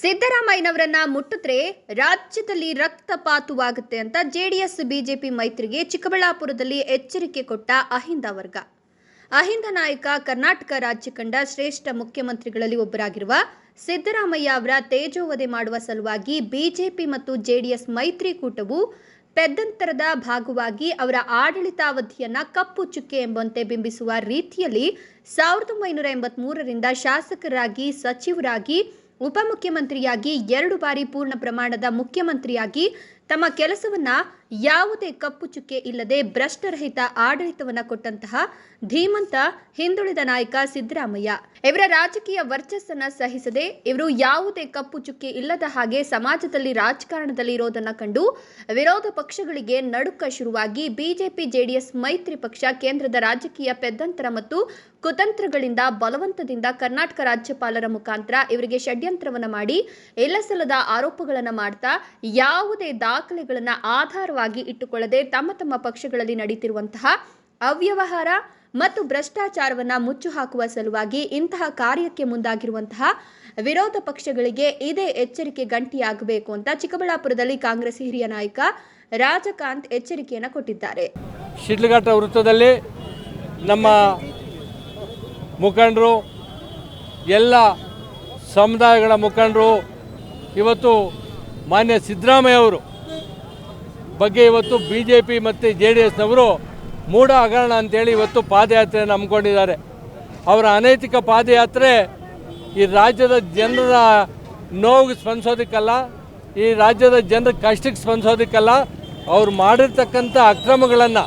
ಸಿದ್ದರಾಮಯ್ಯನವರನ್ನ ಮುಟ್ಟಿದ್ರೆ ರಾಜ್ಯದಲ್ಲಿ ರಕ್ತಪಾತವಾಗುತ್ತೆ ಅಂತ ಜೆಡಿಎಸ್, ಬಿಜೆಪಿ ಮೈತ್ರಿಗೆ ಚಿಕ್ಕಬಳ್ಳಾಪುರದಲ್ಲಿ ಎಚ್ಚರಿಕೆ ಕೊಟ್ಟ ಅಹಿಂದ ವರ್ಗ. ಅಹಿಂದ ನಾಯಕ, ಕರ್ನಾಟಕ ರಾಜ್ಯ ಕಂಡ ಶ್ರೇಷ್ಠ ಮುಖ್ಯಮಂತ್ರಿಗಳಲ್ಲಿ ಒಬ್ಬರಾಗಿರುವ ಸಿದ್ದರಾಮಯ್ಯ ಅವರ ತೇಜೋವಧೆ ಮಾಡುವ ಸಲುವಾಗಿ ಬಿಜೆಪಿ ಮತ್ತು ಜೆಡಿಎಸ್ ಮೈತ್ರಿಕೂಟವು ಪೆದ್ದಂತರದ ಭಾಗವಾಗಿ ಅವರ ಆಡಳಿತಾವಧಿಯನ್ನ ಕಪ್ಪು ಚುಕ್ಕೆ ಎಂಬಂತೆ ಬಿಂಬಿಸುವ ರೀತಿಯಲ್ಲಿ ಸಾವಿರದ ಒಂಬೈನೂರ ಎಂಬತ್ಮೂರರಿಂದ ಶಾಸಕರಾಗಿ, ಸಚಿವರಾಗಿ ಉಪಮುಖ್ಯಮಂತ್ರಿಯಾಗಿ ಎರಡು ಬಾರಿ ಪೂರ್ಣ ಪ್ರಮಾಣದ ಮುಖ್ಯಮಂತ್ರಿಯಾಗಿ ತಮ್ಮ ಕೆಲಸವನ್ನ ಯಾವುದೇ ಕಪ್ಪು ಚುಕ್ಕೆ ಇಲ್ಲದೆ ಭ್ರಷ್ಟರಹಿತ ಆಡಳಿತವನ್ನ ಕೊಟ್ಟಂತಹ ಧೀಮಂತ ಹಿಂದುಳಿದ ನಾಯಕ ಸಿದ್ದರಾಮಯ್ಯ. ಇವರ ರಾಜಕೀಯ ವರ್ಚಸ್ಸನ್ನ ಸಹಿಸದೆ ಇವರು ಯಾವುದೇ ಕಪ್ಪು ಚುಕ್ಕೆ ಇಲ್ಲದ ಹಾಗೆ ಸಮಾಜದಲ್ಲಿ ರಾಜಕಾರಣದಲ್ಲಿ ಇರೋದನ್ನ ಕಂಡು ವಿರೋಧ ಪಕ್ಷಗಳಿಗೆ ನಡುಕ ಶುರುವಾಗಿ ಬಿಜೆಪಿ, ಜೆಡಿಎಸ್ ಮೈತ್ರಿ ಪಕ್ಷ ಕೇಂದ್ರದ ರಾಜಕೀಯ ಪೆದ್ದಂತರ ಮತ್ತು ಕುತಂತ್ರಗಳಿಂದ ಬಲವಂತದಿಂದ ಕರ್ನಾಟಕ ರಾಜ್ಯಪಾಲರ ಮುಖಾಂತರ ಇವರಿಗೆ ಷಡ್ಯಂತ್ರವನ್ನು ಮಾಡಿ ಎಲ್ಲ ಸಲದ ಆರೋಪಗಳನ್ನು ಮಾಡ್ತಾ ಯಾವುದೇ ದಾಖಲೆಗಳನ್ನು ಆಧಾರವಾಗಿ ಇಟ್ಟುಕೊಳ್ಳದೆ ತಮ್ಮ ತಮ್ಮ ಪಕ್ಷಗಳಲ್ಲಿ ನಡೀತಿರುವಂತಹ ಅವ್ಯವಹಾರ ಮತ್ತು ಭ್ರಷ್ಟಾಚಾರವನ್ನು ಮುಚ್ಚು ಹಾಕುವ ಸಲುವಾಗಿ ಇಂತಹ ಕಾರ್ಯಕ್ಕೆ ಮುಂದಾಗಿರುವಂತಹ ವಿರೋಧ ಪಕ್ಷಗಳಿಗೆ ಇದೇ ಎಚ್ಚರಿಕೆ ಗಂಟಿಯಾಗಬೇಕು ಅಂತ ಚಿಕ್ಕಬಳ್ಳಾಪುರದಲ್ಲಿ ಕಾಂಗ್ರೆಸ್ ಹಿರಿಯ ನಾಯಕ ರಾಜಕಾಂತ್ ಎಚ್ಚರಿಕೆಯನ್ನು ಕೊಟ್ಟಿದ್ದಾರೆ. ಶಿಡ್ಲಘಟ್ಟ ವೃತ್ತದಲ್ಲಿ ನಮ್ಮ ಮುಖಂಡರು, ಎಲ್ಲ ಸಮುದಾಯಗಳ ಮುಖಂಡರು, ಇವತ್ತು ಮಾನ್ಯ ಸಿದ್ದರಾಮಯ್ಯ ಅವರು ಬಗ್ಗೆ ಇವತ್ತು ಬಿ ಜೆ ಪಿ ಮತ್ತು ಜೆ ಡಿ ಎಸ್ನವರು ಮೂಢ ಹಗರಣ ಅಂತೇಳಿ ಇವತ್ತು ಪಾದಯಾತ್ರೆಯನ್ನು ಹಮ್ಮಿಕೊಂಡಿದ್ದಾರೆ. ಅವರ ಅನೈತಿಕ ಪಾದಯಾತ್ರೆ ಈ ರಾಜ್ಯದ ಜನರ ನೋವಿಗೆ ಸ್ಪಂದಿಸೋದಕ್ಕಲ್ಲ, ಈ ರಾಜ್ಯದ ಜನರ ಕಷ್ಟಕ್ಕೆ ಸ್ಪಂದಿಸೋದಕ್ಕಲ್ಲ, ಅವ್ರು ಮಾಡಿರ್ತಕ್ಕಂಥ ಅಕ್ರಮಗಳನ್ನು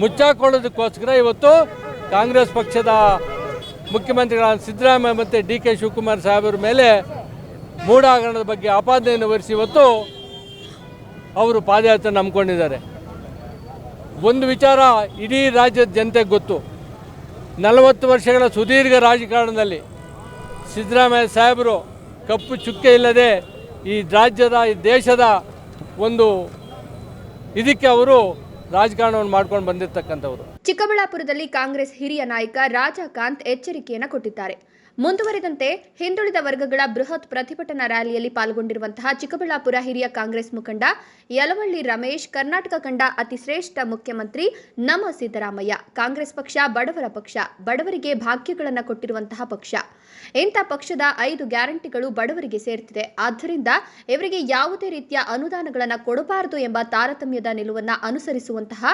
ಮುಚ್ಚಾಕೊಳ್ಳೋದಕ್ಕೋಸ್ಕರ ಇವತ್ತು ಕಾಂಗ್ರೆಸ್ ಪಕ್ಷದ ಮುಖ್ಯಮಂತ್ರಿಗಳಾದ ಸಿದ್ದರಾಮಯ್ಯ ಮತ್ತು ಡಿ ಕೆ ಶಿವಕುಮಾರ್ ಸಾಹೇಬರ ಮೇಲೆ ಮೂಢಾಗರಣದ ಬಗ್ಗೆ ಆಪಾದನೆಯನ್ನು ಹೊರಿಸಿ ಇವತ್ತು ಅವರು ಪಾದಯಾತ್ರೆ ನಂಬ್ಕೊಂಡಿದ್ದಾರೆ. ಒಂದು ವಿಚಾರ ಇಡೀ ರಾಜ್ಯದ ಜನತೆಗೆ ಗೊತ್ತು. ನಲವತ್ತು ವರ್ಷಗಳ ಸುದೀರ್ಘ ರಾಜಕಾರಣದಲ್ಲಿ ಸಿದ್ದರಾಮಯ್ಯ ಸಾಹೇಬರು ಕಪ್ಪು ಚುಕ್ಕೆ ಇಲ್ಲದೆ ಈ ರಾಜ್ಯದ, ಈ ದೇಶದ ಒಂದು ಇದಕ್ಕೆ ಅವರು ರಾಜಕಾರಣವನ್ನು ಮಾಡ್ಕೊಂಡು ಬಂದಿರತಕ್ಕಂಥವ್ರು. ಚಿಕ್ಕಬಳ್ಳಾಪುರದಲ್ಲಿ ಕಾಂಗ್ರೆಸ್ ಹಿರಿಯ ನಾಯಕ ರಾಜಕಾಂತ್ ಎಚ್ಚರಿಕೆಯನ್ನು ಕೊಟ್ಟಿದ್ದಾರೆ. ಮುಂದುವರೆದಂತೆ ಹಿಂದುಳಿದ ವರ್ಗಗಳ ಬೃಹತ್ ಪ್ರತಿಭಟನಾ ರ್ಯಾಲಿಯಲ್ಲಿ ಪಾಲ್ಗೊಂಡಿರುವಂತಹ ಚಿಕ್ಕಬಳ್ಳಾಪುರ ಹಿರಿಯ ಕಾಂಗ್ರೆಸ್ ಮುಖಂಡ ಯಲವಳ್ಳಿ ರಮೇಶ್, ಕರ್ನಾಟಕ ಕಂಡ ಅತಿ ಶ್ರೇಷ್ಠ ಮುಖ್ಯಮಂತ್ರಿ ನಮ್ಮ ಸಿದ್ದರಾಮಯ್ಯ. ಕಾಂಗ್ರೆಸ್ ಪಕ್ಷ ಬಡವರ ಪಕ್ಷ. ಬಡವರಿಗೆ ಭಾಗ್ಯಗಳನ್ನು ಕೊಟ್ಟಿರುವಂತಹ ಪಕ್ಷ. ಇಂಥ ಪಕ್ಷದ ಐದು ಗ್ಯಾರಂಟಿಗಳು ಬಡವರಿಗೆ ಸೇರ್ತಿದೆ. ಆದ್ದರಿಂದ ಇವರಿಗೆ ಯಾವುದೇ ರೀತಿಯ ಅನುದಾನಗಳನ್ನು ಕೊಡಬಾರದು ಎಂಬ ತಾರತಮ್ಯದ ನಿಲುವನ್ನು ಅನುಸರಿಸುವಂತಹ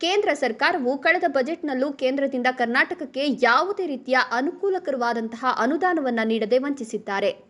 ಕೇಂದ್ರ ಸರ್ಕಾರವು ಕಳೆದ ಬಜೆಟ್ನಲ್ಲೂ ಕೇಂದ್ರದಿಂದ ಕರ್ನಾಟಕಕ್ಕೆ ಯಾವುದೇ ರೀತಿಯ ಅನುಕೂಲಕರವಾದಂತಹ ಅನುದಾನವನ್ನು ನೀಡದೆ ವಂಚಿಸಿದ್ದಾರೆ.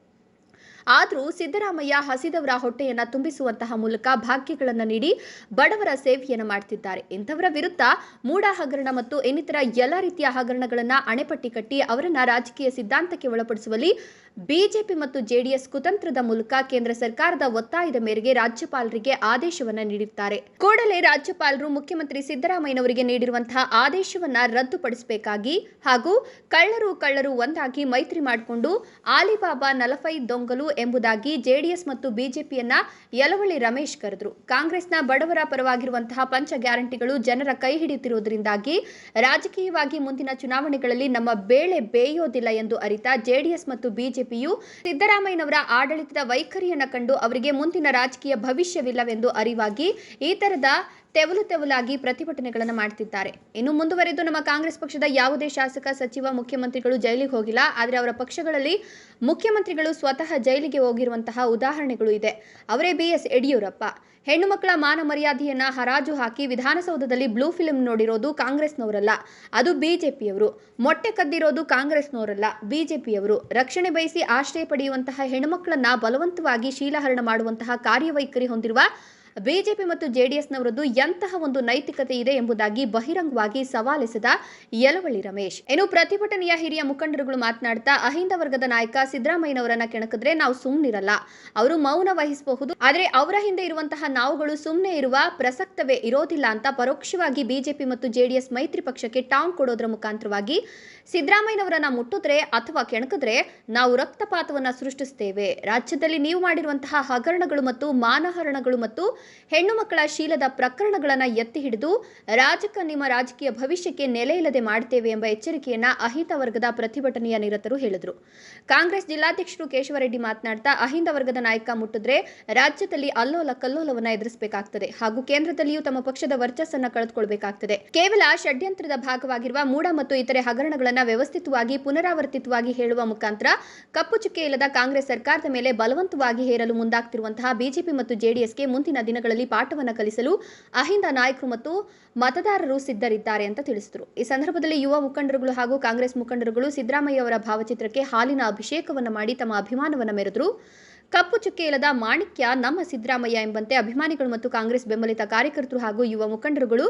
ಆದರೂ ಸಿದ್ದರಾಮಯ್ಯ ಹಸಿದವರ ಹೊಟ್ಟೆಯನ್ನು ತುಂಬಿಸುವಂತಹ ಮೂಲಕ ಭಾಗ್ಯಗಳನ್ನು ನೀಡಿ ಬಡವರ ಸೇವೆಯನ್ನು ಮಾಡ್ತಿದ್ದಾರೆ. ಇಂಥವರ ವಿರುದ್ಧ ಮೂಢ ಹಗರಣ ಮತ್ತು ಇನ್ನಿತರ ಎಲ್ಲ ರೀತಿಯ ಹಗರಣಗಳನ್ನು ಅಣೆಪಟ್ಟಿ ಕಟ್ಟಿ ಅವರನ್ನ ರಾಜಕೀಯ ಸಿದ್ಧಾಂತಕ್ಕೆ ಒಳಪಡಿಸುವಲ್ಲಿ ಬಿಜೆಪಿ ಮತ್ತು ಜೆಡಿಎಸ್ ಕುತಂತ್ರದ ಮೂಲಕ ಕೇಂದ್ರ ಸರ್ಕಾರದ ಒತ್ತಾಯದ ಮೇರೆಗೆ ರಾಜ್ಯಪಾಲರಿಗೆ ಆದೇಶವನ್ನ ನೀಡಿದ್ದಾರೆ ಕೂಡಲೇ ರಾಜ್ಯಪಾಲರು ಮುಖ್ಯಮಂತ್ರಿ ಸಿದ್ದರಾಮಯ್ಯನವರಿಗೆ ನೀಡಿರುವಂತಹ ಆದೇಶವನ್ನ ರದ್ದುಪಡಿಸಬೇಕಾಗಿ ಹಾಗೂ ಕಳ್ಳರು ಕಳ್ಳರು ಒಂದಾಗಿ ಮೈತ್ರಿ ಮಾಡಿಕೊಂಡು ಆಲಿಬಾಬಾ ನಲಫೈ ದೊಂಗಲು ಎಂಬುದಾಗಿ ಜೆಡಿಎಸ್ ಮತ್ತು ಬಿಜೆಪಿಯನ್ನ ಯಲವಳ್ಳಿ ರಮೇಶ್ ಕರೆದ್ರು. ಕಾಂಗ್ರೆಸ್ನ ಬಡವರ ಪರವಾಗಿರುವಂತಹ ಪಂಚ ಗ್ಯಾರಂಟಿಗಳು ಜನರ ಕೈ ಹಿಡಿಯುತ್ತಿರುವುದರಿಂದಾಗಿ ರಾಜಕೀಯವಾಗಿ ಮುಂದಿನ ಚುನಾವಣೆಗಳಲ್ಲಿ ನಮ್ಮ ಬೇಳೆ ಬೇಯೋದಿಲ್ಲ ಎಂದು ಅರಿತ ಜೆಡಿಎಸ್ ಮತ್ತು ಬಿಜೆಪಿಯು ಸಿದ್ದರಾಮಯ್ಯನವರ ಆಡಳಿತದ ವೈಖರಿಯನ್ನು ಕಂಡು ಅವರಿಗೆ ಮುಂದಿನ ರಾಜಕೀಯ ಭವಿಷ್ಯವಿಲ್ಲವೆಂದು ಅರಿವಾಗಿ ಈ ತರದ ತೆವಲು ತೆವಲಾಗಿ ಪ್ರತಿಭಟನೆಗಳನ್ನು ಮಾಡ್ತಿದ್ದಾರೆ. ಇನ್ನು ಮುಂದುವರೆದು ನಮ್ಮ ಕಾಂಗ್ರೆಸ್ ಪಕ್ಷದ ಯಾವುದೇ ಶಾಸಕ, ಸಚಿವ, ಮುಖ್ಯಮಂತ್ರಿಗಳು ಜೈಲಿಗೆ ಹೋಗಿಲ್ಲ. ಆದರೆ ಅವರ ಪಕ್ಷಗಳಲ್ಲಿ ಮುಖ್ಯಮಂತ್ರಿಗಳು ಸ್ವತಃ ಜೈಲಿಗೆ ಹೋಗಿರುವಂತಹ ಉದಾಹರಣೆಗಳು ಇದೆ. ಅವರೇ ಬಿ ಎಸ್ ಯಡಿಯೂರಪ್ಪ. ಹೆಣ್ಣು ಮಕ್ಕಳ ಮಾನ ಮರ್ಯಾದೆಯನ್ನ ಹರಾಜು ಹಾಕಿ ವಿಧಾನಸೌಧದಲ್ಲಿ ಬ್ಲೂ ಫಿಲ್ಮ್ ನೋಡಿರೋದು ಕಾಂಗ್ರೆಸ್ನವರಲ್ಲ, ಅದು ಬಿಜೆಪಿಯವರು. ಮೊಟ್ಟೆ ಕದ್ದಿರೋದು ಕಾಂಗ್ರೆಸ್ನವರಲ್ಲ, ಬಿಜೆಪಿಯವರು. ರಕ್ಷಣೆ ಬಯಸಿ ಆಶ್ರಯ ಪಡೆಯುವಂತಹ ಹೆಣ್ಣುಮಕ್ಕಳನ್ನ ಬಲವಂತವಾಗಿ ಶೀಲಹರಣ ಮಾಡುವಂತಹ ಕಾರ್ಯವೈಖರಿ ಹೊಂದಿರುವ ಬಿಜೆಪಿ ಮತ್ತು ಜೆಡಿಎಸ್ನವರದ್ದು ಎಂತಹ ಒಂದು ನೈತಿಕತೆ ಇದೆ ಎಂಬುದಾಗಿ ಬಹಿರಂಗವಾಗಿ ಸವಾಲೆಸೆದ ಯಲವಳ್ಳಿ ರಮೇಶ್. ಇನ್ನು ಪ್ರತಿಭಟನೆಯ ಹಿರಿಯ ಮುಖಂಡರುಗಳು ಮಾತನಾಡ್ತಾ, ಅಹಿಂದ ವರ್ಗದ ನಾಯಕ ಸಿದ್ದರಾಮಯ್ಯನವರನ್ನ ಕೆಣಕಿದ್ರೆ ನಾವು ಸುಮ್ಮನಿರಲ್ಲ ಅವರು ಮೌನ ವಹಿಸಬಹುದು, ಆದರೆ ಅವರ ಹಿಂದೆ ಇರುವಂತಹ ನಾವುಗಳು ಸುಮ್ಮನೆ ಇರುವ ಪ್ರಸಕ್ತವೇ ಇರೋದಿಲ್ಲ ಅಂತ ಪರೋಕ್ಷವಾಗಿ ಬಿಜೆಪಿ ಮತ್ತು ಜೆಡಿಎಸ್ ಮೈತ್ರಿ ಪಕ್ಷಕ್ಕೆ ಟಾಂಗ್ ಕೊಡೋದ್ರ ಮುಖಾಂತರವಾಗಿ ಸಿದ್ದರಾಮಯ್ಯನವರನ್ನ ಮುಟ್ಟಿದ್ರೆ ಅಥವಾ ಕೆಣಕಿದ್ರೆ ನಾವು ರಕ್ತಪಾತವನ್ನ ಸೃಷ್ಟಿಸ್ತೇವೆ. ರಾಜ್ಯದಲ್ಲಿ ನೀವು ಮಾಡಿರುವಂತಹ ಹಗರಣಗಳು ಮತ್ತು ಮಾನಹರಣಗಳು ಮತ್ತು ಹೆಣ್ಣು ಮಕ್ಕಳ ಶೀಲದ ಪ್ರಕರಣಗಳನ್ನು ಎತ್ತಿ ಹಿಡಿದು ರಾಜಕ ನಿಮ್ಮ ರಾಜಕೀಯ ಭವಿಷ್ಯಕ್ಕೆ ನೆಲೆ ಇಲ್ಲದೆ ಮಾಡುತ್ತೇವೆ ಎಂಬ ಎಚ್ಚರಿಕೆಯನ್ನ ಅಹಿಂದ ವರ್ಗದ ಪ್ರತಿಭಟನೆಯ ನಿರತರು ಹೇಳಿದರು. ಕಾಂಗ್ರೆಸ್ ಜಿಲ್ಲಾಧ್ಯಕ್ಷರು ಕೇಶವರೆಡ್ಡಿ ಮಾತನಾಡ್ತಾ, ಅಹಿಂದ ವರ್ಗದ ನಾಯಕ ಮುಟ್ಟಿದ್ರೆ ರಾಜ್ಯದಲ್ಲಿ ಅಲ್ಲೋಲ ಕಲ್ಲೋಲವನ್ನ ಎದುರಿಸಬೇಕಾಗ್ತದೆ ಹಾಗೂ ಕೇಂದ್ರದಲ್ಲಿಯೂ ತಮ್ಮ ಪಕ್ಷದ ವರ್ಚಸ್ಸನ್ನ ಕಳೆದುಕೊಳ್ಬೇಕಾಗ್ತದೆ. ಕೇವಲ ಷಡ್ಯಂತ್ರದ ಭಾಗವಾಗಿರುವ ಮೂಡ ಮತ್ತು ಇತರೆ ಹಗರಣಗಳನ್ನು ವ್ಯವಸ್ಥಿತವಾಗಿ ಪುನರಾವರ್ತಿತವಾಗಿ ಹೇಳುವ ಮುಖಾಂತರ ಕಪ್ಪು ಚುಕ್ಕೆ ಇಲ್ಲದ ಕಾಂಗ್ರೆಸ್ ಸರ್ಕಾರದ ಮೇಲೆ ಬಲವಂತವಾಗಿ ಹೇರಲು ಮುಂದಾಗ್ತಿರುವಂತಹ ಬಿಜೆಪಿ ಮತ್ತು ಜೆಡಿಎಸ್ಗೆ ಮುಂದಿನ ದಿನಗಳಲ್ಲಿ ಪಾಠವನ್ನು ಕಲಿಸಲು ಅಹಿಂದ ನಾಯಕರು ಮತ್ತು ಮತದಾರರು ಸಿದ್ಧರಿದ್ದಾರೆ ಅಂತ ತಿಳಿಸಿದರು. ಈ ಸಂದರ್ಭದಲ್ಲಿ ಯುವ ಮುಖಂಡರುಗಳು ಹಾಗೂ ಕಾಂಗ್ರೆಸ್ ಮುಖಂಡರುಗಳು ಸಿದ್ದರಾಮಯ್ಯ ಅವರ ಭಾವಚಿತ್ರಕ್ಕೆ ಹಾಲಿನ ಅಭಿಷೇಕವನ್ನು ಮಾಡಿ ತಮ್ಮ ಅಭಿಮಾನವನ್ನು ಮೆರೆದರು. ಕಪ್ಪು ಚುಕ್ಕೆ ಇಲ್ಲದ ಮಾಣಿಕ್ಯ ನಮ್ಮ ಸಿದ್ದರಾಮಯ್ಯ ಎಂಬಂತೆ ಅಭಿಮಾನಿಗಳು ಮತ್ತು ಕಾಂಗ್ರೆಸ್ ಬೆಂಬಲಿತ ಕಾರ್ಯಕರ್ತರು ಹಾಗೂ ಯುವ ಮುಖಂಡರುಗಳು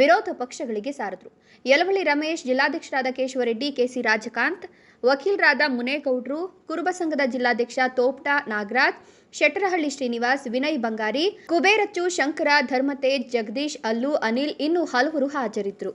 ವಿರೋಧ ಪಕ್ಷಗಳಿಗೆ ಸಾರಿದ್ರು. ಯಲವಳ್ಳಿ ರಮೇಶ್, ಜಿಲ್ಲಾಧ್ಯಕ್ಷರಾದ ಕೇಶವರೆಡ್ಡಿ ಕೆಸಿ ರಾಜಕಾಂತ್ ವಕೀಲರಾದ ಮುನೇಗೌಡ್ರು, ಕುರುಬ ಸಂಘದ ಜಿಲ್ಲಾಧ್ಯಕ್ಷ ತೋಪ್ಟ ನಾಗರಾಜ್, ಶೆಟ್ಟರಹಳ್ಳಿ ಶ್ರೀನಿವಾಸ್, ವಿನಯ್ ಬಂಗಾರಿ, ಕುಬೇರಚ್ಚು ಶಂಕರ, ಧರ್ಮತೇಜ್, ಜಗದೀಶ್, ಅಲ್ಲು, ಅನಿಲ್ ಇನ್ನು ಹಲವರು ಹಾಜರಿದ್ದರು